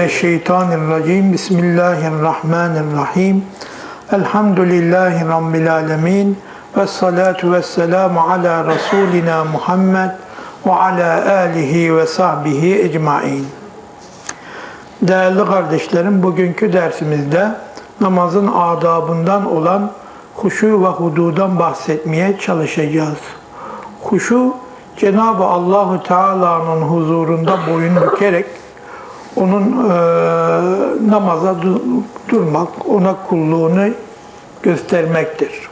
Mineşşeytanirracim. Bismillahirrahmanirrahim. Elhamdülillahi Rabbil alemin. Ve salatu ve selamu ala Resulina Muhammed ve ala alihi ve sahbihi ecmain. Değerli kardeşlerim, bugünkü dersimizde namazın adabından olan huşu ve hududan bahsetmeye çalışacağız. Huşu, Cenab-ı Allahu Teala'nın huzurunda boyun bükerek onun e, namaza du- durmak, ona kulluğunu göstermektir.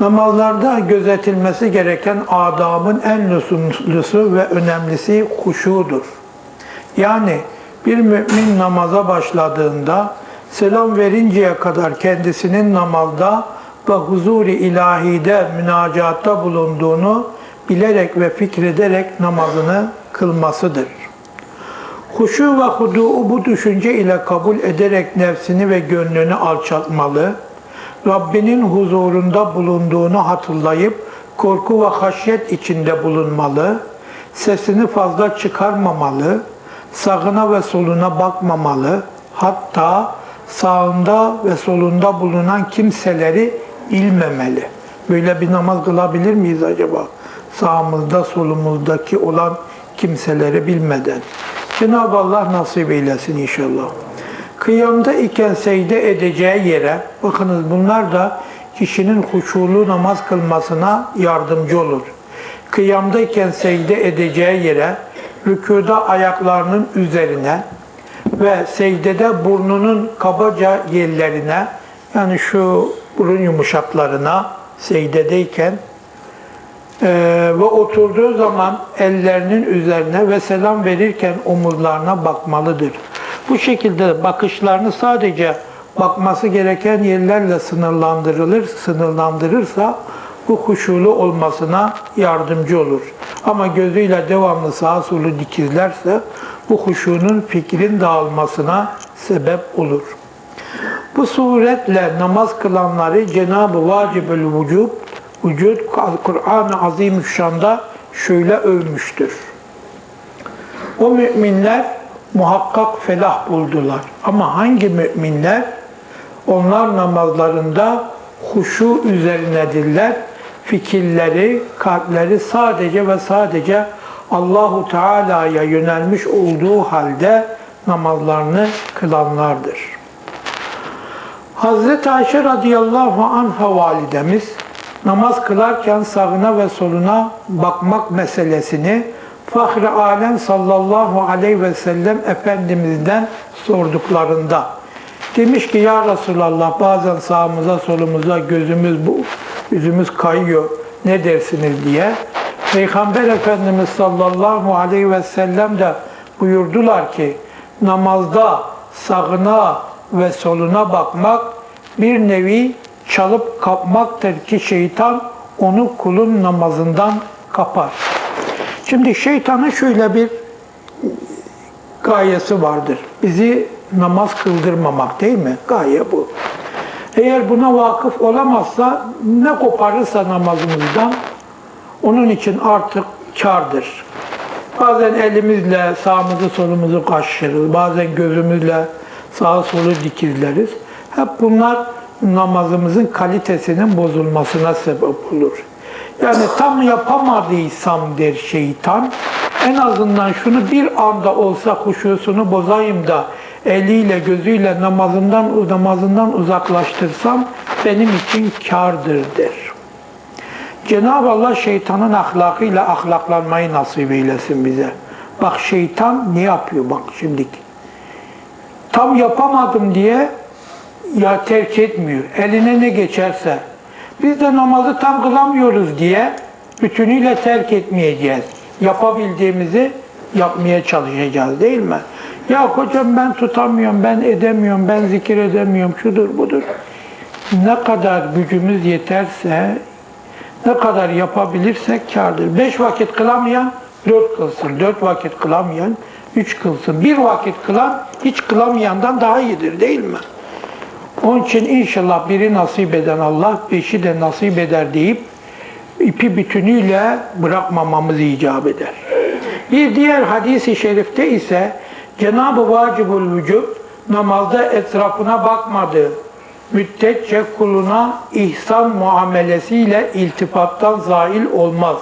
Namazlarda gözetilmesi gereken adabın en lüzumlusu ve önemlisi huşudur. Yani bir mümin namaza başladığında selam verinceye kadar kendisinin namazda ve huzuri ilahide münacatta bulunduğunu bilerek ve fikrederek namazını kılmasıdır. Huşu ve hudu'u bu düşünce ile kabul ederek nefsini ve gönlünü alçaltmalı, Rabbinin huzurunda bulunduğunu hatırlayıp korku ve haşyet içinde bulunmalı, sesini fazla çıkarmamalı, sağına ve soluna bakmamalı, hatta sağında ve solunda bulunan kimseleri bilmemeli. Böyle bir namaz kılabilir miyiz acaba? Sağımızda, solumuzdaki olan kimseleri bilmeden. Cenab-ı Allah nasip eylesin inşallah. Kıyamda iken secde edeceği yere, bakınız bunlar da kişinin huşulu namaz kılmasına yardımcı olur. Kıyamdayken secde edeceği yere, rükuda ayaklarının üzerine ve secdede burnunun kabaca yerlerine, yani şu burun yumuşaklarına secdedeyken ee, ve oturduğu zaman ellerinin üzerine ve selam verirken omuzlarına bakmalıdır. Bu şekilde bakışlarını sadece bakması gereken yerlerle sınırlandırılır, sınırlandırırsa bu huşulu olmasına yardımcı olur. Ama gözüyle devamlı sağa solu dikizlerse bu huşunun fikrin dağılmasına sebep olur. Bu suretle namaz kılanları Cenab-ı Vacibül Vücub vücut Kur'an-ı Azimüşşan'da şöyle övmüştür. O müminler muhakkak felah buldular. Ama hangi müminler? Onlar namazlarında huşu üzerinedirler. Fikirleri, kalpleri sadece ve sadece Allahu Teala'ya yönelmiş olduğu halde namazlarını kılanlardır. Hazreti Ayşe radıyallahu anha validemiz namaz kılarken sağına ve soluna bakmak meselesini Fahri Alem sallallahu aleyhi ve sellem Efendimiz'den sorduklarında demiş ki ya Resulallah bazen sağımıza solumuza gözümüz bu yüzümüz kayıyor ne dersiniz? diye. Peygamber Efendimiz sallallahu aleyhi ve sellem de buyurdular ki namazda sağına ve soluna bakmak bir nevi çalıp kapmaktır ki şeytan onu kulun namazından kapar. Şimdi şeytanın şöyle bir gayesi vardır. Bizi namaz kıldırmamak değil mi? Gaye bu. Eğer buna vakıf olamazsa ne koparırsa namazımızdan onun için artık kardır. Bazen elimizle sağımızı solumuzu kaşırırız. Bazen gözümüzle sağa solu dikizleriz. Hep bunlar namazımızın kalitesinin bozulmasına sebep olur. Yani tam yapamadıysam der şeytan, en azından şunu bir anda olsa huşusunu bozayım da eliyle gözüyle namazından namazından uzaklaştırsam benim için kardır der. Cenab-ı Allah şeytanın ahlakıyla ahlaklanmayı nasip eylesin bize. Bak şeytan ne yapıyor bak şimdiki. Tam yapamadım diye ya terk etmiyor. Eline ne geçerse. Biz de namazı tam kılamıyoruz diye bütünüyle terk etmeyeceğiz. Yapabildiğimizi yapmaya çalışacağız değil mi? Ya hocam ben tutamıyorum, ben edemiyorum, ben zikir edemiyorum, şudur budur. Ne kadar gücümüz yeterse, ne kadar yapabilirsek kârdır. Beş vakit kılamayan dört kılsın, dört vakit kılamayan üç kılsın. Bir vakit kılan hiç kılamayandan daha iyidir değil mi? Onun için inşallah biri nasip eden Allah, beşi de nasip eder deyip ipi bütünüyle bırakmamamız icap eder. Bir diğer hadisi şerifte ise Cenab-ı Vacibul Vücud namazda etrafına bakmadı. Müddetçe kuluna ihsan muamelesiyle iltifattan zail olmaz.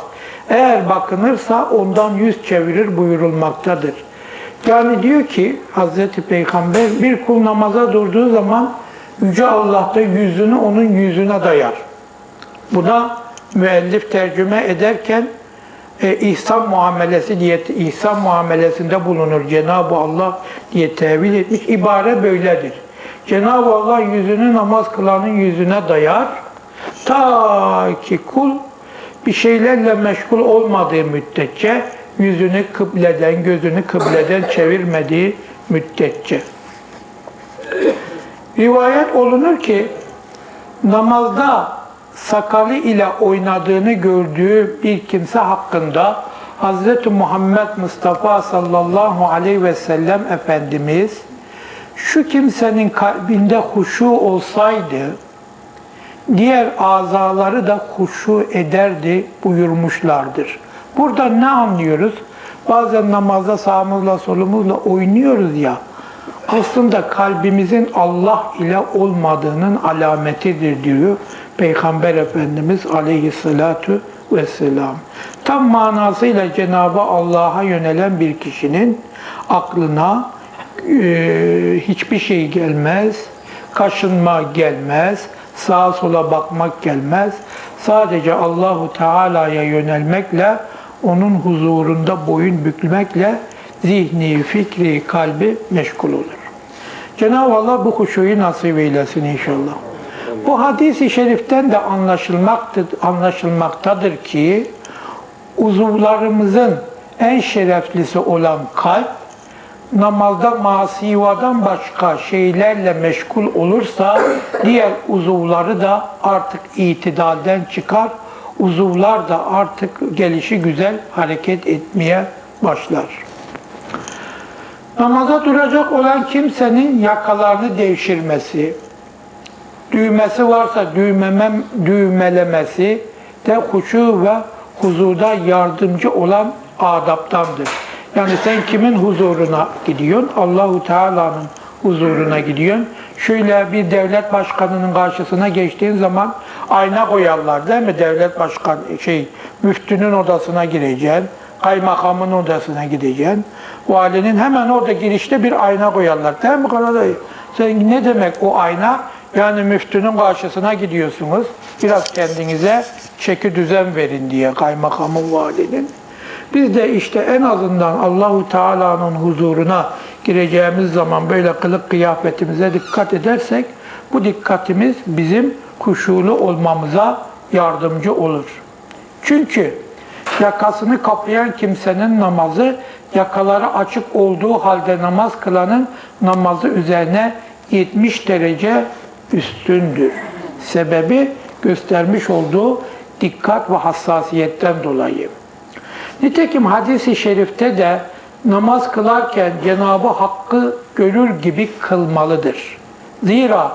Eğer bakınırsa ondan yüz çevirir buyurulmaktadır. Yani diyor ki Hazreti Peygamber bir kul namaza durduğu zaman Yüce Allah da yüzünü onun yüzüne dayar. Buna müellif tercüme ederken e, ihsan muamelesi diye ihsan muamelesinde bulunur Cenab-ı Allah diye tevil etmiş. İbare böyledir. Cenab-ı Allah yüzünü namaz kılanın yüzüne dayar. Ta ki kul bir şeylerle meşgul olmadığı müddetçe yüzünü kıbleden, gözünü kıbleden çevirmediği müddetçe. Rivayet olunur ki namazda sakalı ile oynadığını gördüğü bir kimse hakkında Hz. Muhammed Mustafa sallallahu aleyhi ve sellem Efendimiz şu kimsenin kalbinde huşu olsaydı diğer azaları da huşu ederdi buyurmuşlardır. Burada ne anlıyoruz? Bazen namazda sağımızla solumuzla oynuyoruz ya. Aslında kalbimizin Allah ile olmadığının alametidir diyor Peygamber Efendimiz aleyhissalatu vesselam. Tam manasıyla Cenab-ı Allah'a yönelen bir kişinin aklına e, hiçbir şey gelmez, kaşınma gelmez, sağa sola bakmak gelmez. Sadece Allahu Teala'ya yönelmekle, onun huzurunda boyun bükmekle zihni, fikri, kalbi meşgul olur. Cenab-ı Allah bu huşuyu nasip eylesin inşallah. Bu hadis-i şeriften de anlaşılmaktadır, anlaşılmaktadır ki uzuvlarımızın en şereflisi olan kalp namazda masivadan başka şeylerle meşgul olursa diğer uzuvları da artık itidalden çıkar. Uzuvlar da artık gelişi güzel hareket etmeye başlar. Namaza duracak olan kimsenin yakalarını devşirmesi, düğmesi varsa düğmemem, düğmelemesi de huşu ve huzurda yardımcı olan adaptandır. Yani sen kimin huzuruna gidiyorsun? Allahu Teala'nın huzuruna gidiyorsun. Şöyle bir devlet başkanının karşısına geçtiğin zaman ayna koyarlar değil mi? Devlet başkan şey müftünün odasına gireceksin. Kaymakamın odasına gideceksin. Valinin hemen orada girişte bir ayna koyarlar. Değil mi Karadayı? Sen ne demek o ayna? Yani müftünün karşısına gidiyorsunuz. Biraz kendinize çeki düzen verin diye kaymakamın valinin. Biz de işte en azından Allahu Teala'nın huzuruna gireceğimiz zaman böyle kılık kıyafetimize dikkat edersek bu dikkatimiz bizim kuşulu olmamıza yardımcı olur. Çünkü yakasını kaplayan kimsenin namazı yakaları açık olduğu halde namaz kılanın namazı üzerine 70 derece üstündür. Sebebi göstermiş olduğu dikkat ve hassasiyetten dolayı. Nitekim hadisi şerifte de namaz kılarken Cenabı Hakk'ı görür gibi kılmalıdır. Zira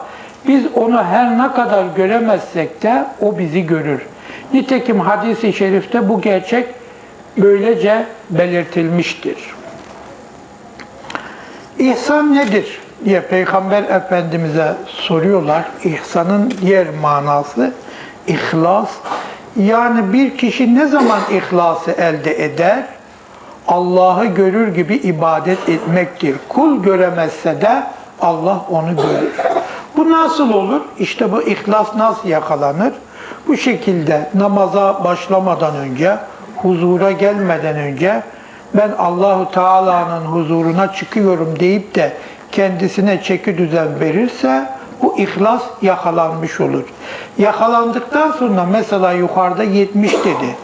biz onu her ne kadar göremezsek de o bizi görür. Nitekim hadisi şerifte bu gerçek böylece belirtilmiştir. İhsan nedir diye Peygamber Efendimiz'e soruyorlar. İhsanın diğer manası ihlas. Yani bir kişi ne zaman ihlası elde eder? Allah'ı görür gibi ibadet etmektir. Kul göremezse de Allah onu görür. Bu nasıl olur? İşte bu ihlas nasıl yakalanır? Bu şekilde namaza başlamadan önce, huzura gelmeden önce ben Allahu Teala'nın huzuruna çıkıyorum deyip de kendisine çeki düzen verirse bu ihlas yakalanmış olur. Yakalandıktan sonra mesela yukarıda 70 dedi.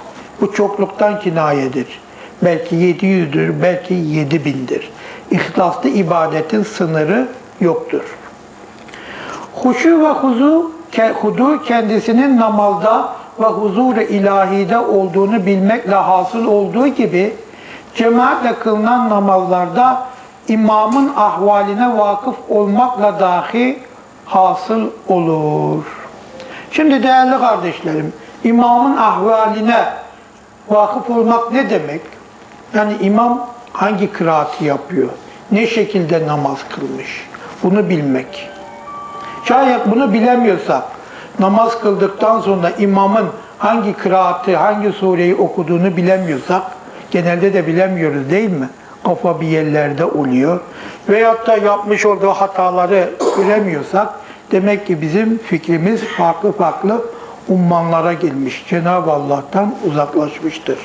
Bu çokluktan kinayedir. Belki 700'dür, belki 7000'dir. İhlaslı ibadetin sınırı yoktur. Huşu ve huzu, hudu kendisinin namazda ve huzur-u ilahide olduğunu bilmekle hasıl olduğu gibi cemaatle kılınan namazlarda imamın ahvaline vakıf olmakla dahi hasıl olur. Şimdi değerli kardeşlerim, imamın ahvaline vakıf olmak ne demek? Yani imam hangi kıraati yapıyor? ne şekilde namaz kılmış? Bunu bilmek. Şayet bunu bilemiyorsak, namaz kıldıktan sonra imamın hangi kıraatı, hangi sureyi okuduğunu bilemiyorsak, genelde de bilemiyoruz değil mi? Kafa bir yerlerde oluyor. Veyahut da yapmış olduğu hataları göremiyorsak, demek ki bizim fikrimiz farklı farklı ummanlara gelmiş. Cenab-ı Allah'tan uzaklaşmıştır.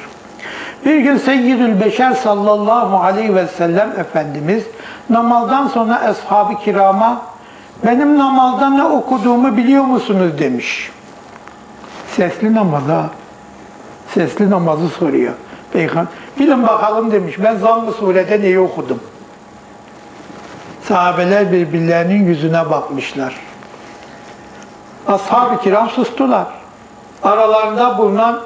Bir gün Seyyidül Beşer sallallahu aleyhi ve sellem Efendimiz namazdan sonra ashab-ı kirama benim namazda ne okuduğumu biliyor musunuz demiş. Sesli namaza, sesli namazı soruyor. Peygamber, bilin bakalım demiş, ben zamm-ı surede neyi okudum? Sahabeler birbirlerinin yüzüne bakmışlar. Ashab-ı kiram sustular. Aralarında bulunan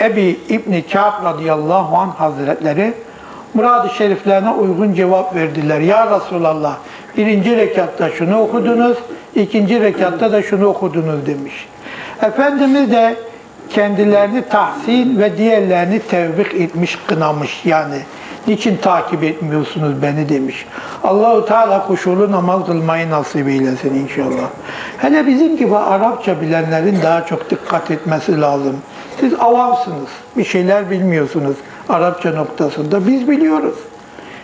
Ebi İbni Kâb radıyallahu anh hazretleri murad-ı şeriflerine uygun cevap verdiler. Ya Resulallah birinci rekatta şunu okudunuz, ikinci rekatta da şunu okudunuz demiş. Efendimiz de kendilerini tahsin ve diğerlerini tevbik etmiş, kınamış yani. Niçin takip etmiyorsunuz beni demiş. Allahu Teala kuşulu namaz kılmayı nasip eylesin inşallah. Hele bizim gibi Arapça bilenlerin daha çok dikkat etmesi lazım. Siz avamsınız, bir şeyler bilmiyorsunuz Arapça noktasında. Biz biliyoruz.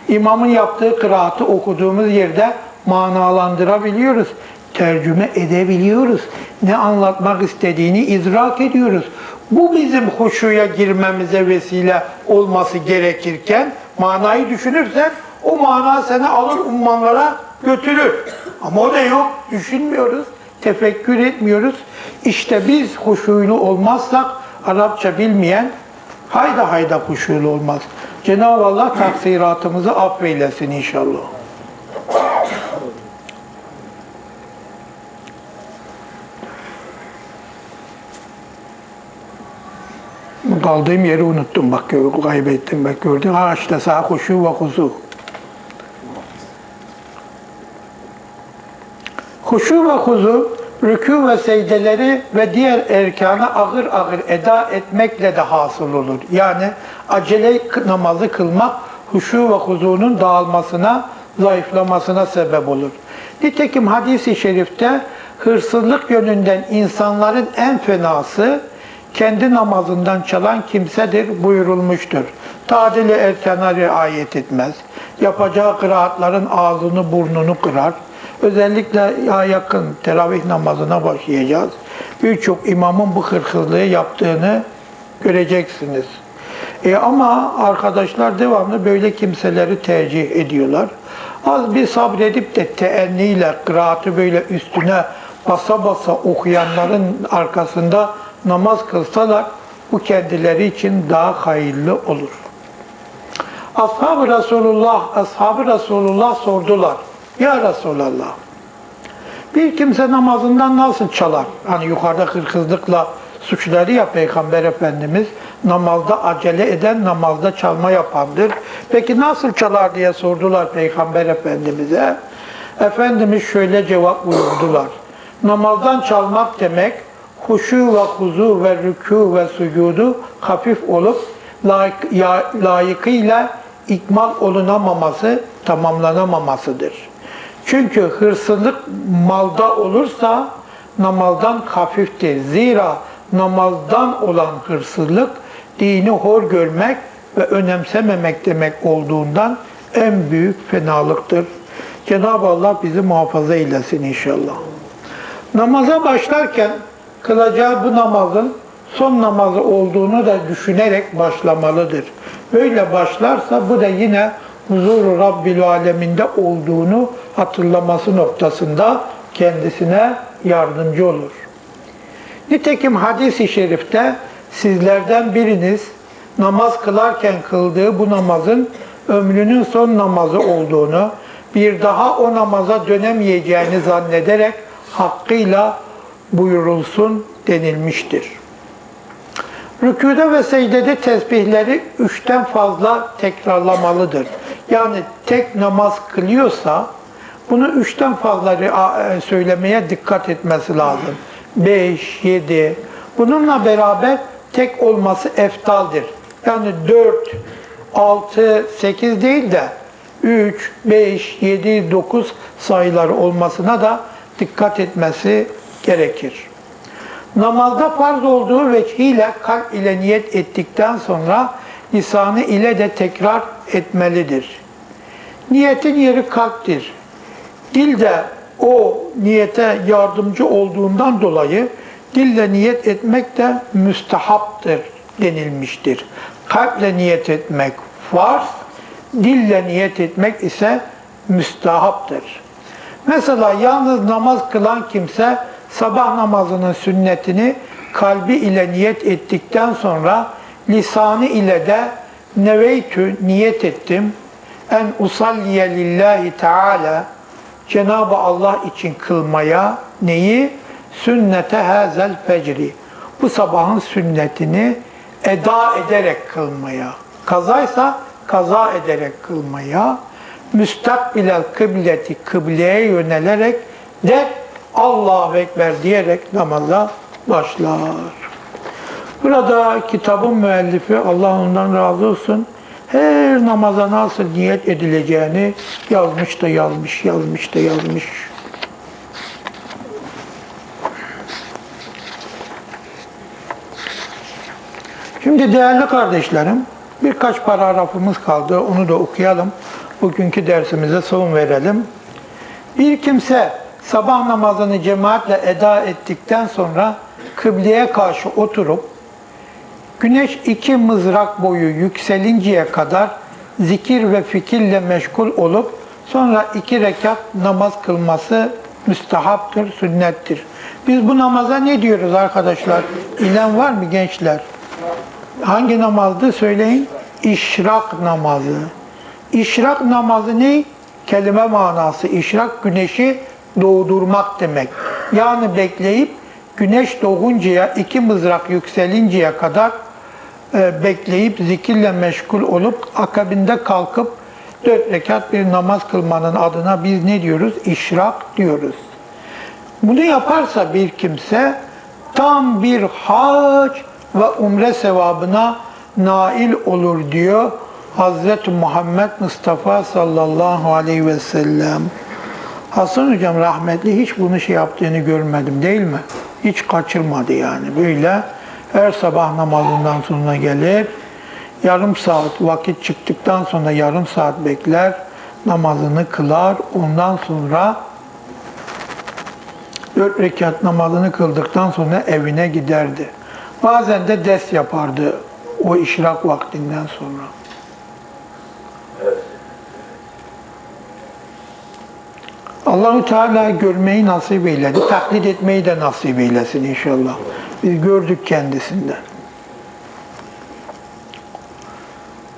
İmamın yaptığı kıraatı okuduğumuz yerde manalandırabiliyoruz. Tercüme edebiliyoruz. Ne anlatmak istediğini idrak ediyoruz. Bu bizim huşuya girmemize vesile olması gerekirken manayı düşünürsen o mana seni alır ummanlara götürür. Ama o da yok. Düşünmüyoruz. Tefekkür etmiyoruz. İşte biz huşuylu olmazsak Arapça bilmeyen hayda hayda huşuylu olmaz. Cenab-ı Allah taksiratımızı affeylesin inşallah. Kaldığım yeri unuttum bak kaybettim bak gördün. Ha işte sağ huşu ve huzu. Huşu ve huzu rükû ve secdeleri ve diğer erkanı ağır ağır eda etmekle de hasıl olur. Yani acele namazı kılmak huşu ve huzunun dağılmasına, zayıflamasına sebep olur. Nitekim hadis-i şerifte hırsızlık yönünden insanların en fenası kendi namazından çalan kimsedir buyurulmuştur. Tadili erkana riayet etmez. Yapacağı kıraatların ağzını burnunu kırar. Özellikle ya yakın teravih namazına başlayacağız. Birçok imamın bu hırsızlığı yaptığını göreceksiniz. E ama arkadaşlar devamlı böyle kimseleri tercih ediyorlar. Az bir sabredip de teenniyle kıraatı böyle üstüne basa basa okuyanların arkasında namaz kılsalar bu kendileri için daha hayırlı olur. Ashab-ı Resulullah, Ashab-ı Resulullah sordular. Ya Resulallah, bir kimse namazından nasıl çalar? Hani yukarıda hırsızlıkla suçları ya Peygamber Efendimiz namazda acele eden, namazda çalma yapandır. Peki nasıl çalar diye sordular Peygamber Efendimiz'e. Efendimiz şöyle cevap buyurdular. Namazdan çalmak demek huşu ve huzu ve rükû ve sucudu hafif olup layıkıyla ikmal olunamaması, tamamlanamamasıdır. Çünkü hırsızlık malda olursa namazdan hafiftir. Zira namazdan olan hırsızlık dini hor görmek ve önemsememek demek olduğundan en büyük fenalıktır. Cenab-ı Allah bizi muhafaza eylesin inşallah. Namaza başlarken kılacağı bu namazın son namazı olduğunu da düşünerek başlamalıdır. Böyle başlarsa bu da yine huzuru Rabbil Aleminde olduğunu hatırlaması noktasında kendisine yardımcı olur. Nitekim hadis-i şerifte sizlerden biriniz namaz kılarken kıldığı bu namazın ömrünün son namazı olduğunu, bir daha o namaza dönemeyeceğini zannederek hakkıyla buyurulsun denilmiştir. Rüküde ve secdede tesbihleri üçten fazla tekrarlamalıdır. Yani tek namaz kılıyorsa bunu üçten fazla rea- söylemeye dikkat etmesi lazım. Beş, yedi. Bununla beraber tek olması eftaldir. Yani dört, altı, sekiz değil de 3, 5, 7, 9 sayıları olmasına da dikkat etmesi gerekir. Namazda farz olduğu veçhiyle kalp ile niyet ettikten sonra lisanı ile de tekrar etmelidir. Niyetin yeri kalptir. Dil de o niyete yardımcı olduğundan dolayı dille niyet etmek de müstehaptır denilmiştir. Kalple niyet etmek farz, dille niyet etmek ise müstehaptır. Mesela yalnız namaz kılan kimse sabah namazının sünnetini kalbi ile niyet ettikten sonra lisanı ile de neveytü niyet ettim en usalliye lillahi teala Cenab-ı Allah için kılmaya neyi? Sünnete hazel fecri. Bu sabahın sünnetini eda ederek kılmaya. Kazaysa kaza ederek kılmaya. Müstakbilel kıbleti kıbleye yönelerek de Allahu Ekber diyerek namaza başlar. Burada kitabın müellifi Allah ondan razı olsun her namaza nasıl niyet edileceğini yazmış da yazmış, yazmış da yazmış. Şimdi değerli kardeşlerim, birkaç paragrafımız kaldı. Onu da okuyalım. Bugünkü dersimize son verelim. Bir kimse sabah namazını cemaatle eda ettikten sonra kıbleye karşı oturup Güneş iki mızrak boyu yükselinceye kadar zikir ve fikirle meşgul olup sonra iki rekat namaz kılması müstahaptır, sünnettir. Biz bu namaza ne diyoruz arkadaşlar? Bilen var mı gençler? Hangi namazdı söyleyin? İşrak namazı. İşrak namazı ne? Kelime manası. İşrak güneşi doğdurmak demek. Yani bekleyip güneş doğuncaya, iki mızrak yükselinceye kadar bekleyip zikirle meşgul olup akabinde kalkıp dört rekat bir namaz kılmanın adına biz ne diyoruz? İşrak diyoruz. Bunu yaparsa bir kimse tam bir hac ve umre sevabına nail olur diyor Hazreti Muhammed Mustafa sallallahu aleyhi ve sellem. Hasan hocam rahmetli hiç bunu şey yaptığını görmedim değil mi? Hiç kaçırmadı yani böyle her sabah namazından sonra gelir, yarım saat vakit çıktıktan sonra yarım saat bekler, namazını kılar, ondan sonra dört rekat namazını kıldıktan sonra evine giderdi. Bazen de ders yapardı o işrak vaktinden sonra. Allahu Teala görmeyi nasip eyledi. Taklit etmeyi de nasip eylesin inşallah. Biz gördük kendisinden.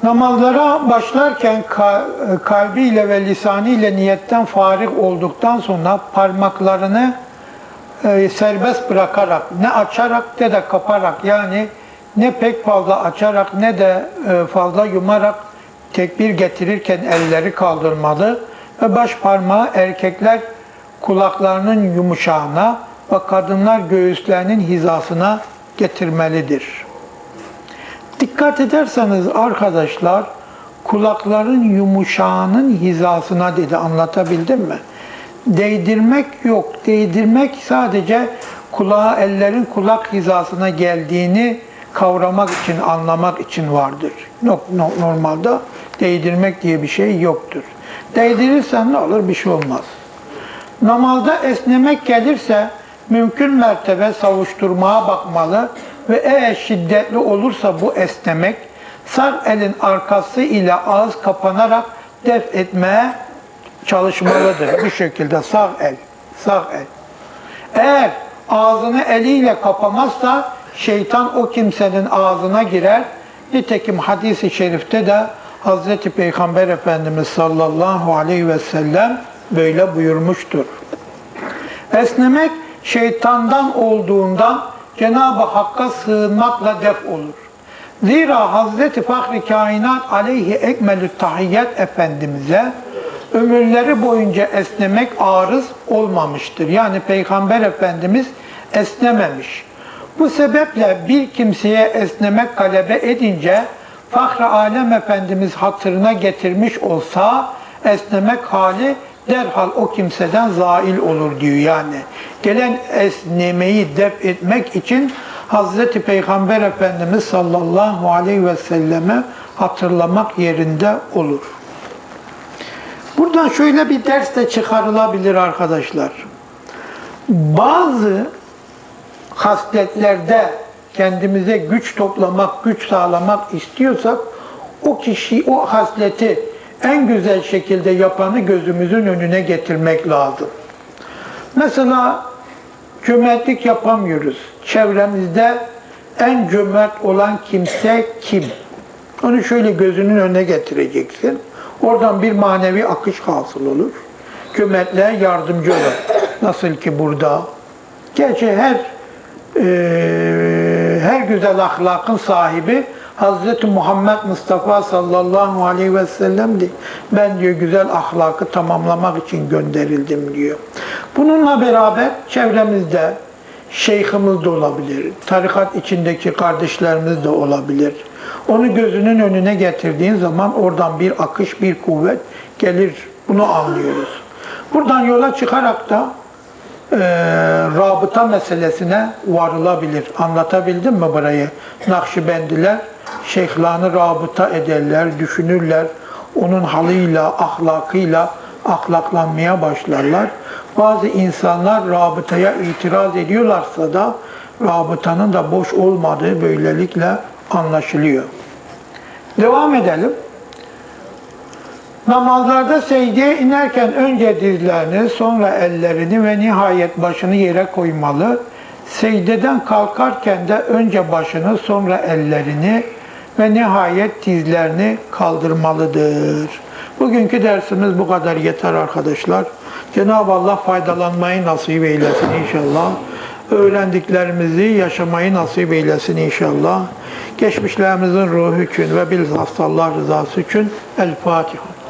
Namazlara başlarken kalbiyle ve lisanıyla niyetten farik olduktan sonra parmaklarını e, serbest bırakarak, ne açarak ne de kaparak yani ne pek fazla açarak ne de e, fazla yumarak tekbir getirirken elleri kaldırmalı ve baş parmağı erkekler kulaklarının yumuşağına ve kadınlar göğüslerinin hizasına getirmelidir. Dikkat ederseniz arkadaşlar kulakların yumuşağının hizasına dedi anlatabildim mi? Değdirmek yok. Değdirmek sadece kulağa ellerin kulak hizasına geldiğini kavramak için, anlamak için vardır. Normalde değdirmek diye bir şey yoktur. Değdirirsen ne olur? Bir şey olmaz. Namazda esnemek gelirse mümkün mertebe savuşturmaya bakmalı ve eğer şiddetli olursa bu esnemek sağ elin arkası ile ağız kapanarak def etmeye çalışmalıdır. Bu şekilde sağ el, sağ el. Eğer ağzını eliyle kapamazsa şeytan o kimsenin ağzına girer. Nitekim hadis-i şerifte de Hazreti Peygamber Efendimiz sallallahu aleyhi ve sellem böyle buyurmuştur. Esnemek şeytandan olduğundan Cenab-ı Hakk'a sığınmakla def olur. Zira Hazreti Fahri Kainat aleyhi ekmelü tahiyyat Efendimiz'e ömürleri boyunca esnemek arız olmamıştır. Yani Peygamber Efendimiz esnememiş. Bu sebeple bir kimseye esnemek talebe edince Fahri Alem Efendimiz hatırına getirmiş olsa esnemek hali derhal o kimseden zail olur diyor yani. Gelen esnemeyi def etmek için Hazreti Peygamber Efendimiz sallallahu aleyhi ve selleme hatırlamak yerinde olur. Buradan şöyle bir ders de çıkarılabilir arkadaşlar. Bazı hasletlerde kendimize güç toplamak, güç sağlamak istiyorsak o kişi, o hasleti en güzel şekilde yapanı gözümüzün önüne getirmek lazım. Mesela cömertlik yapamıyoruz. Çevremizde en cömert olan kimse kim? Onu şöyle gözünün önüne getireceksin. Oradan bir manevi akış hasıl olur. Cömertliğe yardımcı olur. Nasıl ki burada. Gerçi her e, her güzel ahlakın sahibi Hazreti Muhammed Mustafa sallallahu aleyhi ve sellem'di. Ben diyor güzel ahlakı tamamlamak için gönderildim diyor. Bununla beraber çevremizde şeyhimiz de olabilir. Tarikat içindeki kardeşlerimiz de olabilir. Onu gözünün önüne getirdiğin zaman oradan bir akış, bir kuvvet gelir. Bunu anlıyoruz. Buradan yola çıkarak da e, rabıta meselesine varılabilir. Anlatabildim mi burayı? Nakşibendiler şeyhlanı rabıta ederler, düşünürler. Onun halıyla, ahlakıyla ahlaklanmaya başlarlar. Bazı insanlar rabıtaya itiraz ediyorlarsa da rabıtanın da boş olmadığı böylelikle anlaşılıyor. Devam edelim. Namazlarda secdeye inerken önce dizlerini, sonra ellerini ve nihayet başını yere koymalı. Secdeden kalkarken de önce başını, sonra ellerini ve nihayet dizlerini kaldırmalıdır. Bugünkü dersimiz bu kadar yeter arkadaşlar. Cenab-ı Allah faydalanmayı nasip eylesin inşallah. Öğrendiklerimizi yaşamayı nasip eylesin inşallah. Geçmişlerimizin ruhu için ve bilhassa Allah rızası için El Fatiha.